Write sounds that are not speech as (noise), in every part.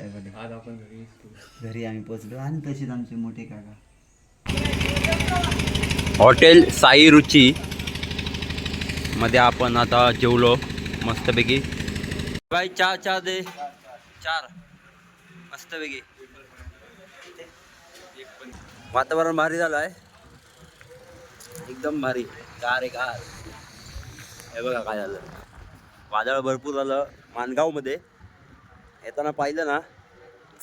त्याकडे आज आपण घरी आम्ही पोचलो आणि तशीच आमचे मोठे काका. हॉटेल साई रुची मध्ये आपण आता जेवलो मस्तपैकी. बाई चहा चहा दे. चार. मस्तपैकी. वातावरण भारी झालं आहे एकदम भारी. गार आहे गार हे बघा काय झालं. वादळ भरपूर झालं माणगावमध्ये. येताना पाहिलं ना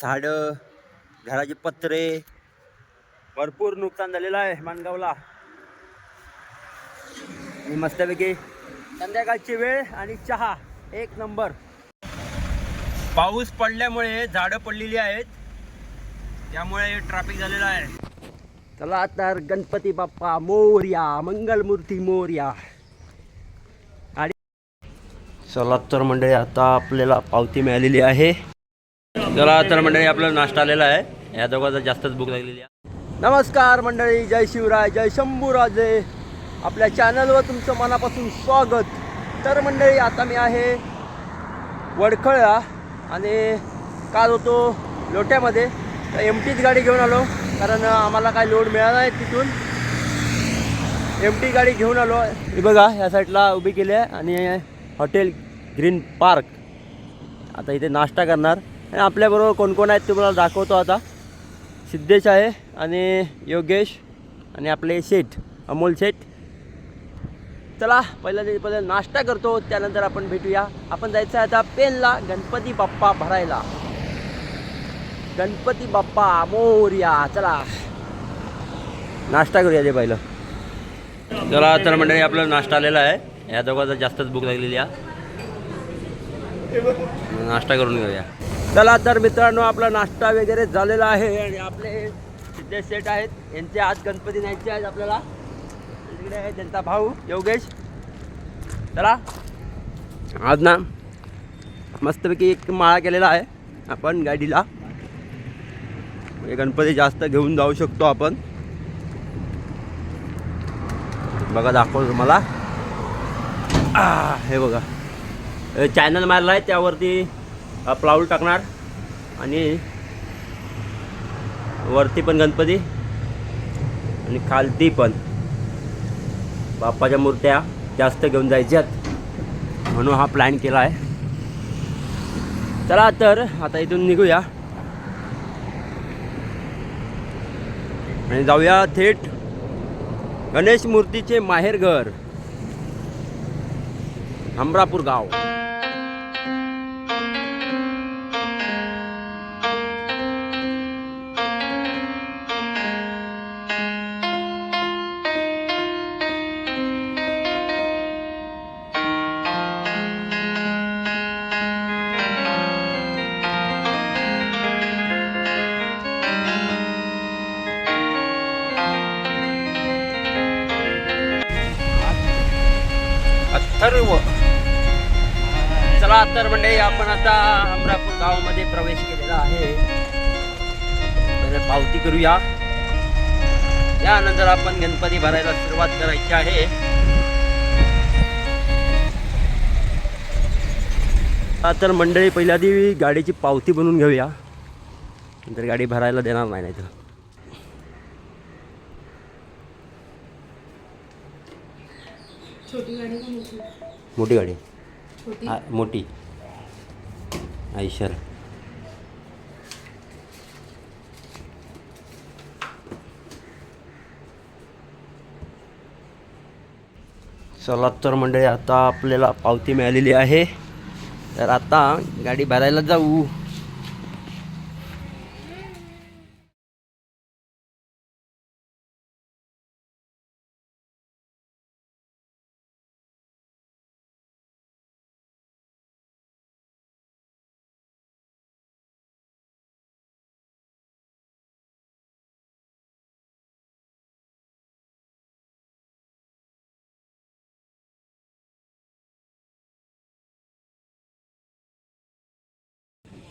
झाडं घराचे पत्रे भरपूर नुकसान झालेलं आहे माणगावला. आणि मस्तपैकी संध्याकाळची वेळ आणि चहा एक नंबर. पाऊस पडल्यामुळे झाडं पडलेली आहेत. त्यामुळे ट्रॅफिक झालेलं आहे. चला तर गणपती बाप्पा मोर्या मंगलमूर्ती मोर्या. चला तर मंडळी आता आपल्याला पावती मिळालेली आहे. चला तर मंडळी आपला नाश्ता आलेला आहे. या दोघांचा जास्तच भूक लागलेली आहे. नमस्कार मंडळी जय शिवराय जय शंभूराजे. आपल्या चॅनलवर तुमचं मनापासून स्वागत. तर मंडळी आता मी आहे वडखळा आणि काल होतो लोट्यामध्ये. तर एम टीच गाडी घेऊन आलो कारण आम्हाला काय लोड मिळाला आहे तिथून. एम टी गाडी घेऊन आलो. बघा ह्या साईडला उभी केली आहे आणि हॉटेल ग्रीन पार्क. आता इथे नाश्ता करणार. आणि आपल्याबरोबर कोण कोण आहेत तुम्हाला दाखवतो आता. सिद्धेश आहे आणि योगेश आणि आपले शेठ अमोल शेठ. चला पहिला ते पहिला नाश्ता करतो त्यानंतर आपण भेटूया. आपण जायचं आहे आता पेनला गणपती बाप्पा भरायला. गणपती बाप्पा मोर्या चला. नाश्ता करूया ते पहिलं. चला तर मंडळी आपला नाश्ता आलेला आहे. या दोघांचा जास्तच भूक लागलेली आहे. नाश्ता करून घेऊया. चला तर मित्रांनो आपला नाश्ता वगैरे झालेला आहे आणि आपले सिद्धेश सेट आहेत यांचे आज गणपती न्यायचे आहेत आपल्याला. तिकडे आहे त्यांचा भाऊ योगेश. चला. आज ना मस्तपैकी एक माळा केलेला आहे आपण गाडीला. म्हणजे गणपती जास्त घेऊन जाऊ शकतो आपण. बघा दाखवतो तुम्हाला. हे बघा. चॅनल मारला आहे त्यावरती प्लाऊल टाकणार. आणि वरती पण गणपती. आणि खालती पण. बाप्पाच्या मूर्त्या जास्त घेऊन जायच्यात. म्हणून हा प्लॅन केला आहे. चला तर आता इथून निघूया. आणि जाऊया थेट गणेश मूर्तीचे माहेरघर हमरापूर गाव। अथर्व। चला तर म्हणजे आपण आता अमरापूर गावामध्ये प्रवेश केलेला आहे. पहिले पावती करूया. त्यानंतर आपण गणपती भरायला सुरुवात करायची आहे. तर मंडळी पहिल्या आधी गाडीची पावती बनवून घेऊया. नंतर गाडी भरायला देणार नाही नाही तर छोटी गाडी का मोठी गाडी. आ, मोठी. आयशर चला तर मंडळी आता आपल्याला पावती मिळालेली आहे. तर आता गाडी भरायला जाऊ.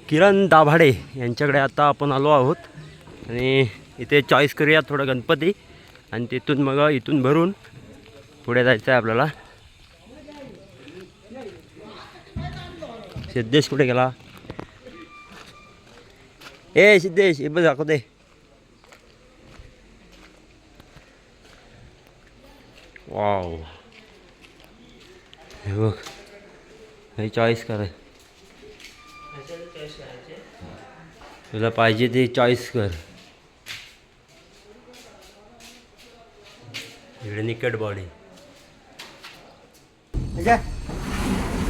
किरण दाभाडे यांच्याकडे आता आपण आलो आहोत. आणि इथे चॉईस करूया थोडं गणपती. आणि तिथून मग इथून भरून पुढे जायचं आहे आपल्याला. सिद्धेश कुठे गेला? ए सिद्धेश हे बघ दाखवते वाव हे बघ हे चॉईस करा. तुला पाहिजे ते चॉईस कर. निकट बॉडी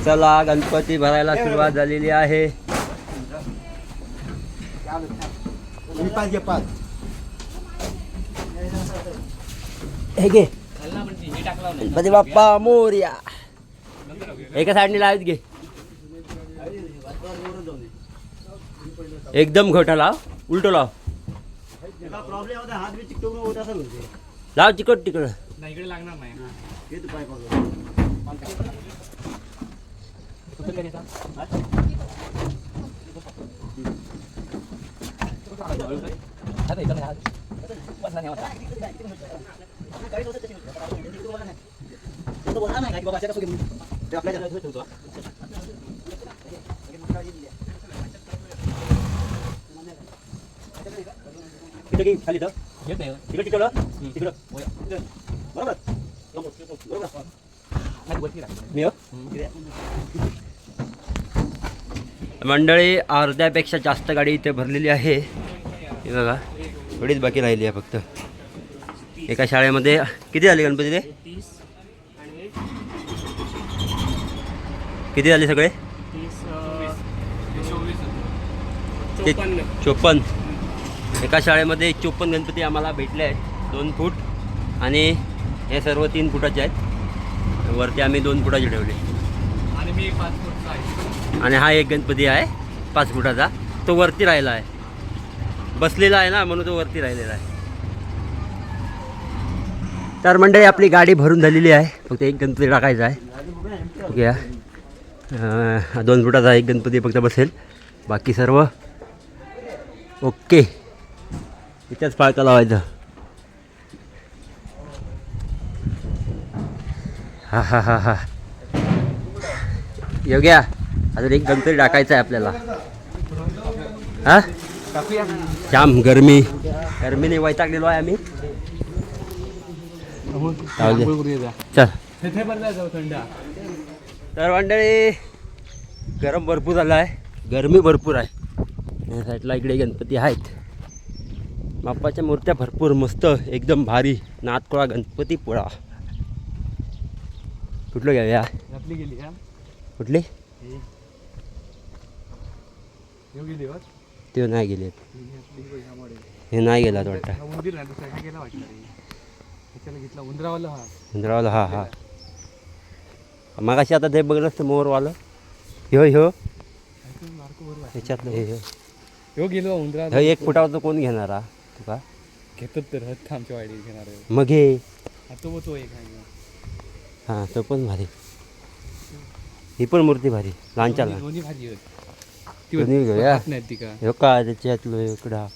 चला गणपती भरायला सुरुवात झालेली आहे. हे गणपती बाप्पा मोर्या. एका साईडने लावत घे. एकदम घोटा लाव उलटो लाव प्रॉब्लेम होता हात बी चिकटवून होत असं म्हणते लाव तिकट तिकडं हे तू पाय पकडून तिकडे घे खाली तर तिकडे. तिकडं तिकडं बरोबर? मी हो? मंडळी अर्ध्यापेक्षा जास्त गाडी इथे भरलेली आहे. हे बघा थोडीच बाकी राहिली आहे फक्त. एका शाळेमध्ये किती झाले गणपती ते किती झाले सगळे? चोपन्न. एका शाळेमध्ये चोपन्न गणपती आम्हाला भेटले आहेत. दोन फूट आणि हे सर्व तीन फुटाचे आहेत. वरती आम्ही दोन फुटाचे ठेवले. आणि मी पाच फूटचा आहे. आणि हा एक गणपती आहे पाच फुटाचा. तो वरती राहिला आहे. बसलेला आहे ना म्हणून तो वरती राहिलेला आहे. तर मंडळी आपली गाडी भरून झालेली आहे. फक्त एक गणपती टाकायचा आहे. घ्या अं, दोन फुटाचा एक गणपती फक्त बसेल. बाकी सर्व ओके. इथेच पाळका लावायचं. हा हा हा हा. योग्या अजून एक गणपती टाकायचा आहे आपल्याला. हा? जाम गरमी. गरमीने वैतागलेलो आहे आम्ही. चल. तर मंडळी गरम भरपूर झाला आहे. गरमी भरपूर आहे. साईडला इकडे गणपती आहेत. बाप्पाच्या मूर्त्या भरपूर मस्त एकदम भारी. नातकोळा गणपती पोळा. कुठलं घ्याव्या आपली गेली कुठली? ते नाही गेले. हे नाही वाटतं. गेला घेतला उंदरावाला हा. उंदरावाला हा हा. मग आता ते बघलं असतं मोरवालं. ह्यो बरोबर ह्याच्यातलं हे ह्यो गेलो उंदरा एक फुटावरचं कोण घेणार हा? तुका? घेतात तर हत आमच्या घेणार आहे. मग हे? हा तो तो एक आहे. हां तो पण भारी. ही पण मूर्ती भारी लहानच्या लहान दोन्ही भाजी आहेत. ती दोन्ही घेऊया. हात नाहीत ती का? ह्यो का त्याच्यातलं इकडं. हा.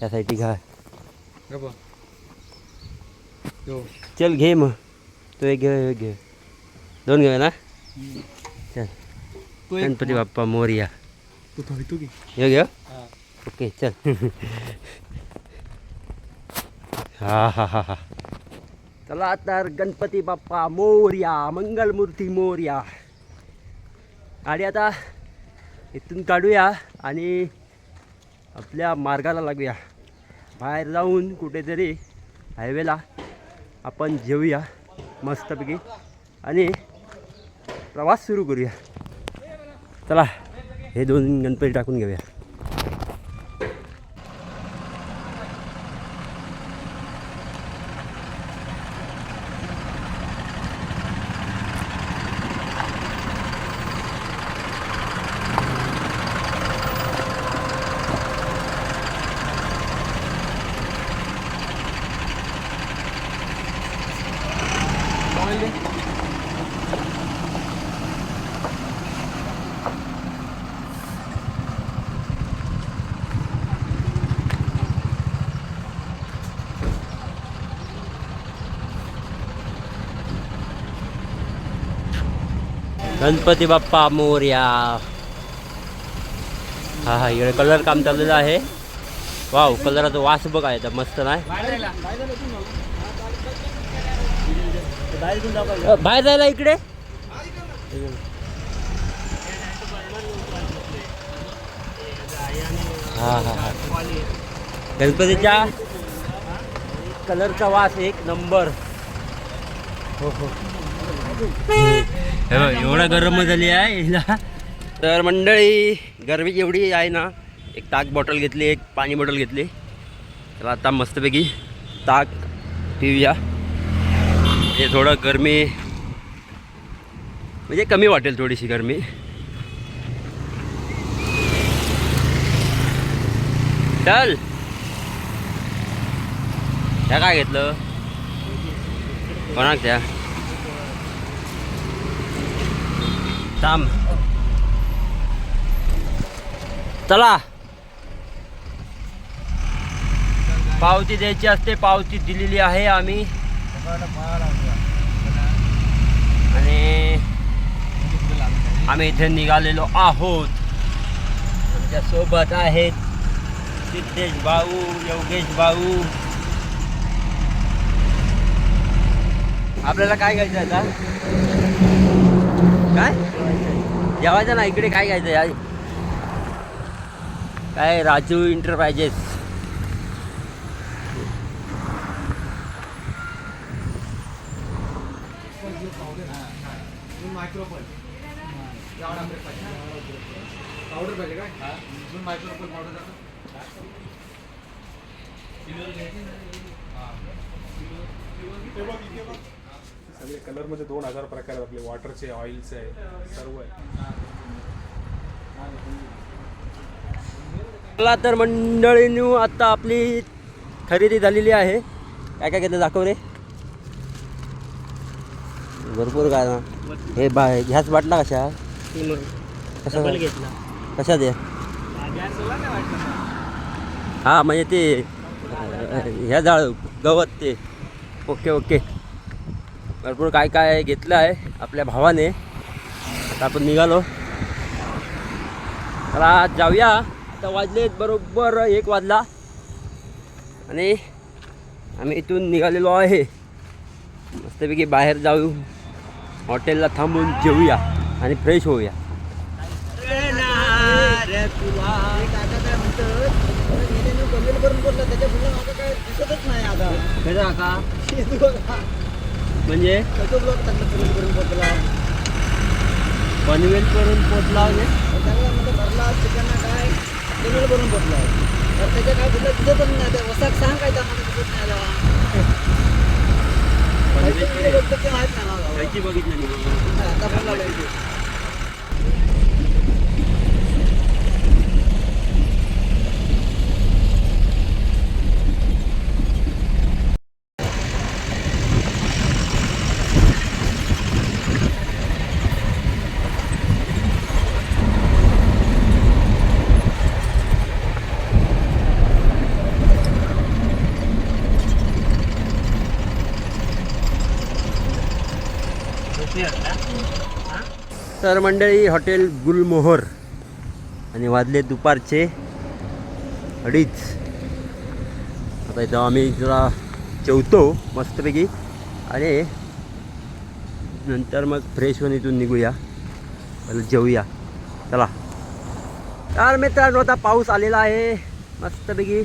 त्या साईडची घा यो. चल घे मग. तो एक घे एक घे. दोन घेऊ ना. चल. तो एक गणपती बाप्पा मोरया. तू तो तू की ह्यो घेऊ हा. ओके चल. (laughs) हा. हा हा हा चला तर गणपती बाप्पा मोर्या मंगलमूर्ती मोर्या. गाडी आता इथून काढूया आणि आपल्या मार्गाला लागूया. बाहेर जाऊन कुठेतरी हायवेला आपण जेऊया मस्तपैकी आणि प्रवास सुरू करूया. चला हे दोन गणपती टाकून घेऊया. गणपती बाप्पा मोर्या. हा हा इकडे कलर काम चाललेलं आहे. वाव कलराचा वास बघ आहे तर मस्त नाही? बाहेर जायला इकडे? हा हा हा. गणपतीच्या कलरचा वास एक नंबर. हो हो. एवढा गरम झाली आहे हिला. तर मंडळी गरमी एवढी आहे ना एक ताक बॉटल घेतली एक पाणी बॉटल घेतली. तर आता मस्तपैकी ताक पिऊया. हे थोडं गरमी म्हणजे कमी वाटेल थोडीशी गरमी. चल. त्या काय घेतलं? कोणाक त्या थांब चला. पावती द्यायची असते पावती दिलेली आहे आम्ही. आणि आम्ही इथे निघालेलो आहोत. आमच्यासोबत आहेत सिद्धेश भाऊ योगेश भाऊ. आपल्याला काय घ्यायचं आता? काय? जेवायचं ना इकडे काय घ्यायचं यार? काय राजू इंटरप्रायजेस पावडर पाहिजे काय मायक्रोफोन पावडर सगळे कलरमध्ये दोन हजार प्रकार आहेत आपले. वॉटरचे ऑइलचे आहे सर्व आहे चला तर मंडळींनी आता आपली खरेदी झालेली आहे. काय काय घेतलं दाखव रे. भरपूर काय ना. हे बा ह्याच बाटला कशा? कशा? कशा द्या हा म्हणजे ते ह्या जाळ गवत ते. Okay okay. भरपूर काय काय घेतलं आहे आपल्या भावाने. आता आपण निघालो. चला जाऊया. आता वाजलेत बरोबर एक वाजला. आणि आम्ही इथून निघालेलो आहे. मस्तपैकी बाहेर जाऊ. हॉटेलला थांबून जेवूया आणि फ्रेश होऊया. माझं काय दिसतच नाही आता. (laughs) म्हणजे पनवेल करून पोचला भरला चिकन काय करून करून. पोचला तर त्याच्या काय कुठलं दिसतच नाही. त्या वसाक सांग काय त्यामध्ये दिसत नाही ते माहीत नाही आता फोन तर मंडळी हॉटेल गुलमोहर आणि वाजले दुपारचे अडीच. आता इथं आम्ही जरा जेवतो मस्तपैकी. आणि नंतर मग फ्रेश होऊन इथून निघूया. पहिलं जेवूया चला. तर मित्रांनो आता पाऊस आलेला आहे. मस्तपैकी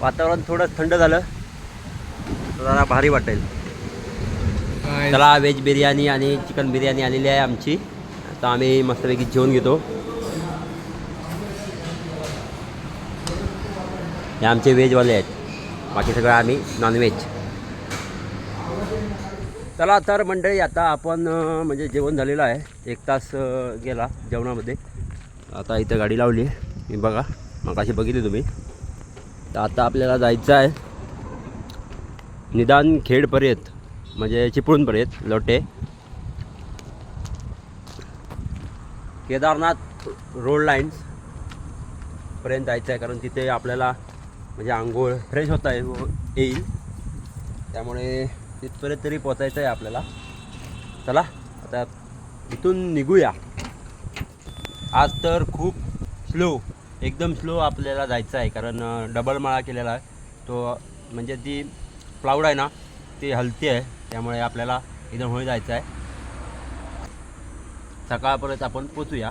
वातावरण थोडं थंड झालं. जरा भारी वाटेल. त्याला व्हेज बिर्याणी आणि चिकन बिर्याणी आलेली आहे आमची. आता आम्ही मस्तपैकी जेवून घेतो. हे आमचे व्हेजवाले आहेत. बाकी सगळं आम्ही नॉनव्हेज चला तर मंडळी आता आपण म्हणजे जेवण झालेलं आहे. एक तास गेला जेवणामध्ये. आता इथं गाडी लावली मी बघा मग अशी बघितली तुम्ही. तर आता आपल्याला जायचं आहे. निदान खेडपर्यंत म्हणजे चिपळूणपर्यंत लोटे. केदारनाथ रोड लाईन्स पर्यंत जायचं आहे कारण तिथे आपल्याला म्हणजे आंघोळ फ्रेश होता आहे हो, येईल. त्यामुळे तिथपर्यंत तरी पोचायचं आहे आपल्याला. चला आता इथून निघूया. आज तर खूप स्लो एकदम स्लो आपल्याला जायचं आहे कारण डबल माळा केलेला आहे. तो म्हणजे ती प्लाऊड आहे ना ती हलती आहे. त्यामुळे आपल्याला इथं होळी जायचं आहे. सकाळपर्यंत आपण पोचूया.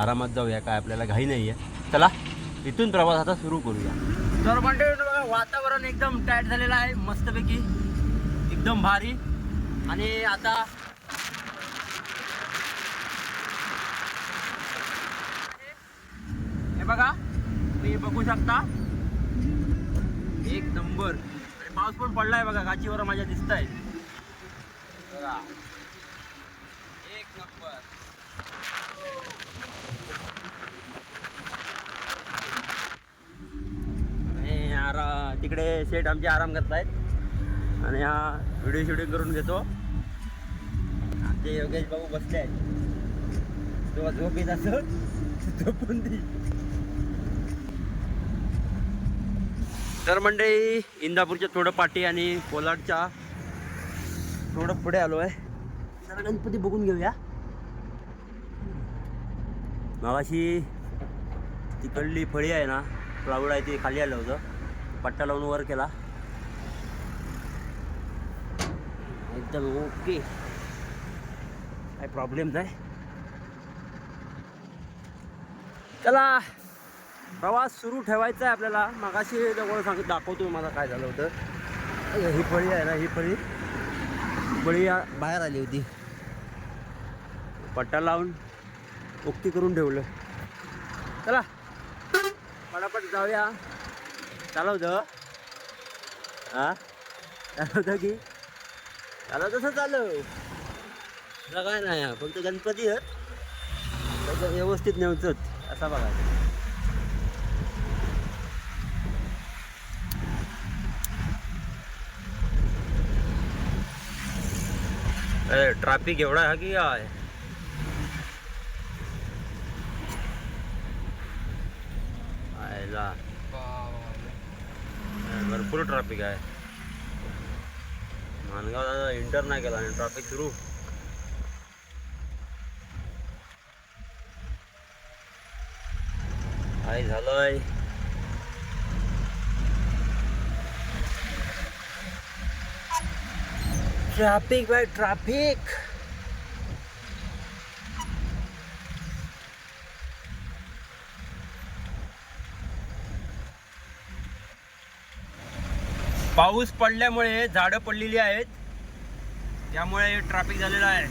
आरामात जाऊया काय आपल्याला घाई नाही आहे चला इथून प्रवास आता सुरू करूया. तर म्हणजे वातावरण एकदम टाईट झालेलं आहे मस्तपैकी. एकदम भारी. आणि आता हे बघा तुम्ही बघू शकता. एक नंबर. पाऊस पण पडलाय बघा गाचीवर माझ्या दिसत आहे बघा. एक नंबर. आणि आरा तिकडे सेट आमचे आराम करत आहेत आणि हा व्हिडिओ शूटिंग करून घेतो. आमचे योगेश भाऊ बसले आहेत. तेव्हा झोप येत असत झोपून दे तर मंडळी इंदापूरच्या थोडं पाठी आणि कोलाडच्या थोडं पुढे आलो आहे. जरा गणपती बघून घेऊया. मागाशी तिकडली फळी आहे ना प्लाऊड आहे ती खाली आलं होतं. पट्टा लावून वर केला. एकदम ओके काय प्रॉब्लेम नाही चला प्रवास सुरू ठेवायचा आहे आपल्याला. मागाशी जवळ सांग दाखवतो मला काय झालं होतं. ही फळी आहे ना ही फळी. फळी या- बाहेर आली होती. पट्टा लावून ओके करून ठेवलं. चला. पटापट जाऊया. चालवतं हां? चालवतं की? चालव तसं चालव काय नाही फक्त गणपती आहेत त्याचं व्यवस्थित नेऊचंच. असा बघायचं ट्रॅफिक एवढा आहे की काय? आयला. भरपूर ट्रॅफिक आहे. मानगाव दादा इंटर नाही केला आणि ट्रॅफिक सुरू. काय झालंय? ट्रॅफिक बाय ट्रॅफिक पाऊस पडल्यामुळे झाडं पडलेली आहेत. त्यामुळे ट्रॅफिक झालेलं आहे.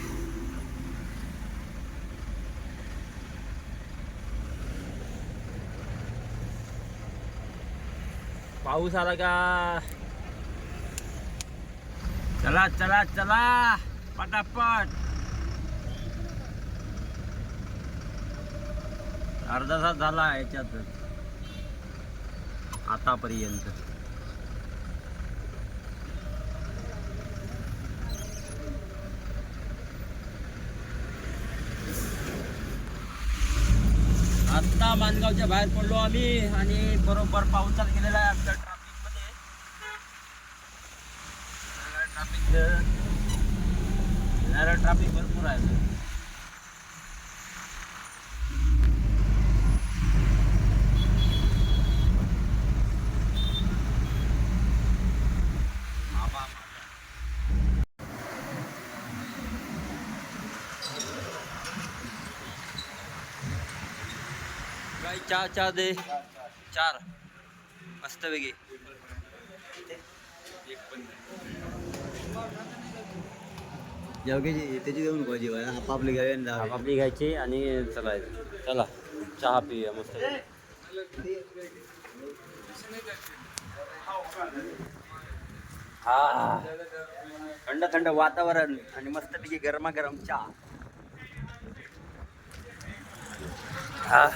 पाऊस आला का? चला चला चला. पटापट. अर्धा तास झाला याच्यातच. आतापर्यंत. आत्ता मानगावच्या बाहेर पडलो आम्ही आणि बरोबर पाऊस गेलेला आहे आमच्या ट्रॅफिकमध्ये ट्रॅफिक ट्रॅफिक भरपूर आहे. काय चहा चहा दे. चार. मस्त योगेश त्याची देऊन जेवाय आपापले घ्यावे आणि. आपली घ्यायची आणि चलायचं चला. चहा पिऊया मस्त. हा. थंड थंड वातावरण आणि मस्तपैकी गरमागरम चहा. हा.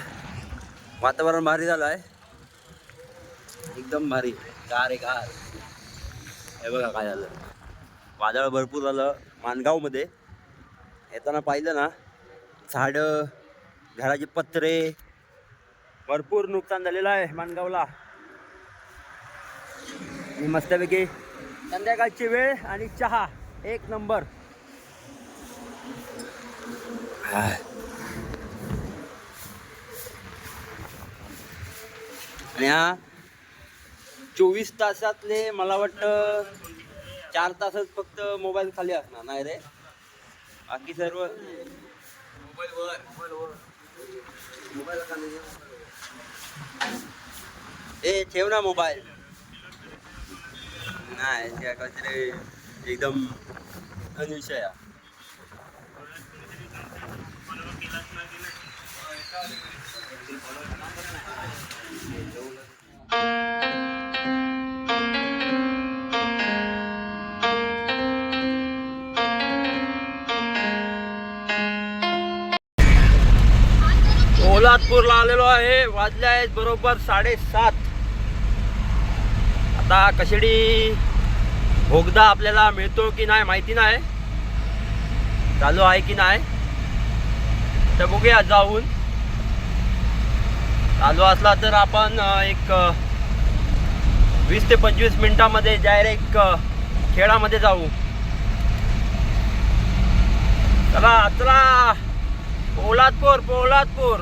वातावरण भारी झालं आहे एकदम भारी. गार आहे गार. हे बघा काय झालं. वादळ भरपूर झालं. मानगावमध्ये. येताना पाहिलं ना झाडं झाडाचे पत्रे भरपूर नुकसान झालेलं आहे मानगावला. मी मस्तपैकी संध्याकाळची वेळ आणि चहा एक नंबर. आणि हा चोवीस तासातले मला वाटतं चार तासच फक्त मोबाईल खाली असणार नाही रे? बाकी सर्व मोबाईल खाली ए ठेव ना मोबाईल. नाही त्या काहीतरी एकदम आहे. नागपूरला आलेलो आहे. वाजले आहेत बरोबर साडेसात. आता कशेडी भोगदा आपल्याला मिळतो की नाही माहिती नाही. चालू आहे की नाही? तर बघूया जाऊन. चालू असला तर आपण एक वीस ते पंचवीस मिनिटामध्ये डायरेक्ट खेळामध्ये जाऊ. चला चला. पोलादपूर पोलादपूर.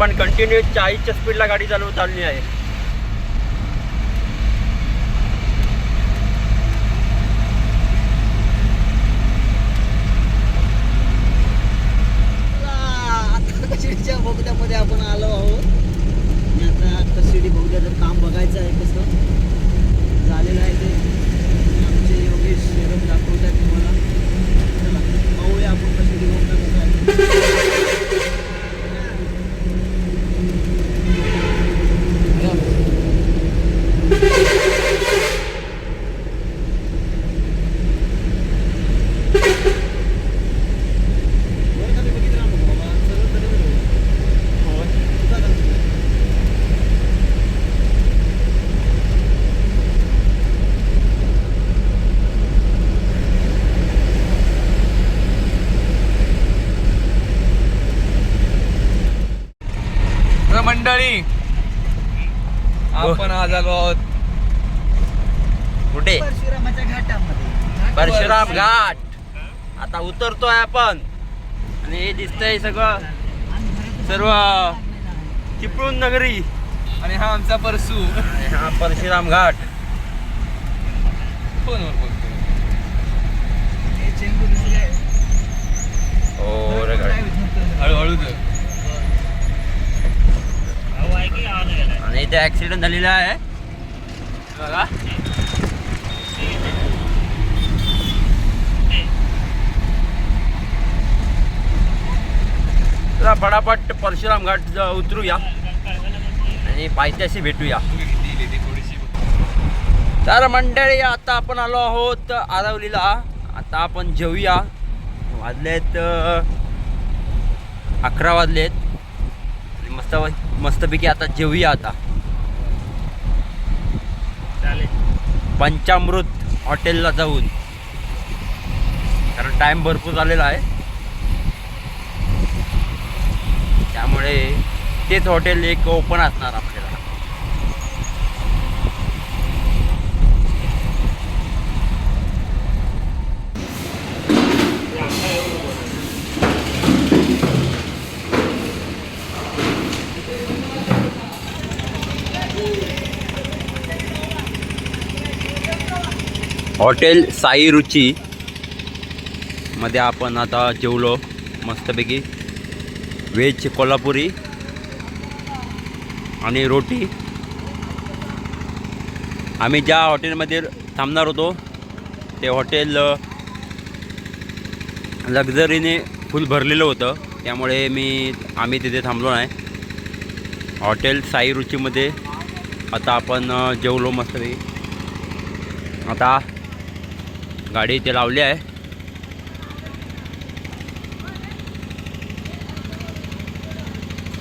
पण कंटिन्यू चाळीसच्या स्पीडला गाडी चालवत चालली आहे आता कशिडीच्या बोगद्यामध्ये आपण आलो आहोत आणि आता कशिडी बोगद्याचं काम बघायचं आहे कसं झालेलं आहे ते आणि आमचे योगेश शेरम दाखवत आहेत तुम्हाला चला पाहूया आपण कशिडी बोगदा कसा आहे वर खाली बघितलं ना मग बाबा सरळ सरळ सरळ. तुझा का? तर मंडळी आपण आज आलो आहोत कुठे परशुरामाच्या घाटामध्ये परशुराम घाट आता उतरतोय आपण. आणि हे दिसतंय सगळं. सर्व चिपळूण नगरी. आणि हा आमचा परसू. आणि हा परशुराम घाट. फोनवर बोलतो हो रे गाडी. हळूहळू आणि इथे ऍक्सिडेंट झालेला आहे. बघा. चला फटाफट परशुराम घाट उतरूया. आणि पायथ्याशी भेटूया. तर मंडळी आता आपण आलो आहोत आरवलीला. आता आपण जेवूया वाजलेत अकरा वाजलेत. आणि मस्त मस्तपैकी आता जेवूया आता. पंचामृत हॉटेलला जाऊन. कारण टाइम भरपूर झालेला आहे. असल्यामुळे तेच हॉटेल एक ओपन असणार आपल्याला. हॉटेल साई रुची मध्ये आपण आता जेवलो मस्तपैकी. व्हेज कोल्हापुरी आणि रोटी. आम्ही ज्या हॉटेलमध्ये थांबणार होतो ते हॉटेल लक्झरीने फुल भरलेलं होतं. त्यामुळे मी आम्ही तिथे थांबलो नाही. हॉटेल साई रुचीमध्ये. आता आपण जेवलो मस्त आता गाडी इथे लावली आहे.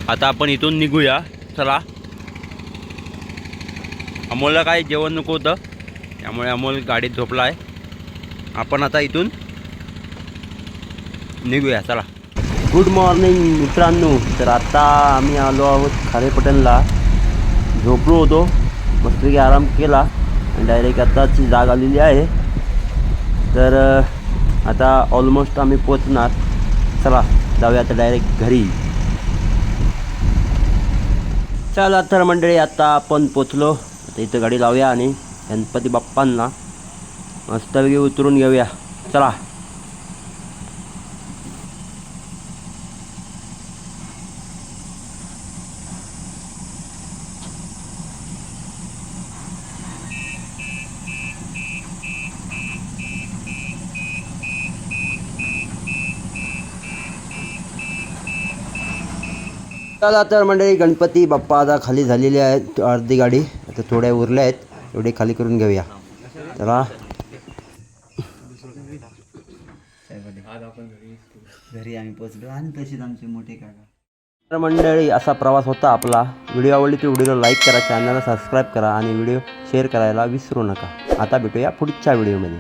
आता आपण इथून निघूया. चला. अमोलला काय जेवण नको होतं त्यामुळे अमोल गाडीत झोपला आहे आपण आता इथून निघूया. चला. गुड मॉर्निंग मित्रांनो. तर आता आम्ही आलो आहोत खारेपटणला झोपलो होतो. मस्तपैकी आराम केला. आणि डायरेक्ट आताची जाग आलेली आहे. तर आता ऑलमोस्ट आम्ही पोचणार. चला जाऊया आता डायरेक्ट घरी. चला तर मंडळी आता आपण पोचलो. आता इथं गाडी लावूया आणि गणपती बाप्पांना मस्तपैकी उतरून घेऊया चला. चला तर मंडळी गणपती बाप्पा आता खाली झालेले आहेत. अर्धी गाडी. आता थोड्या उरल्या आहेत. एवढे खाली करून घेऊया. चला. घरी आम्ही पोचलो आणि तशीच आमचे मोठे काका. तर मंडळी असा प्रवास होता आपला. व्हिडिओ आवडली तर व्हिडिओला लाईक करा चॅनलला सबस्क्राईब करा आणि व्हिडिओ शेअर करायला विसरू नका. आता भेटूया पुढच्या व्हिडिओमध्ये.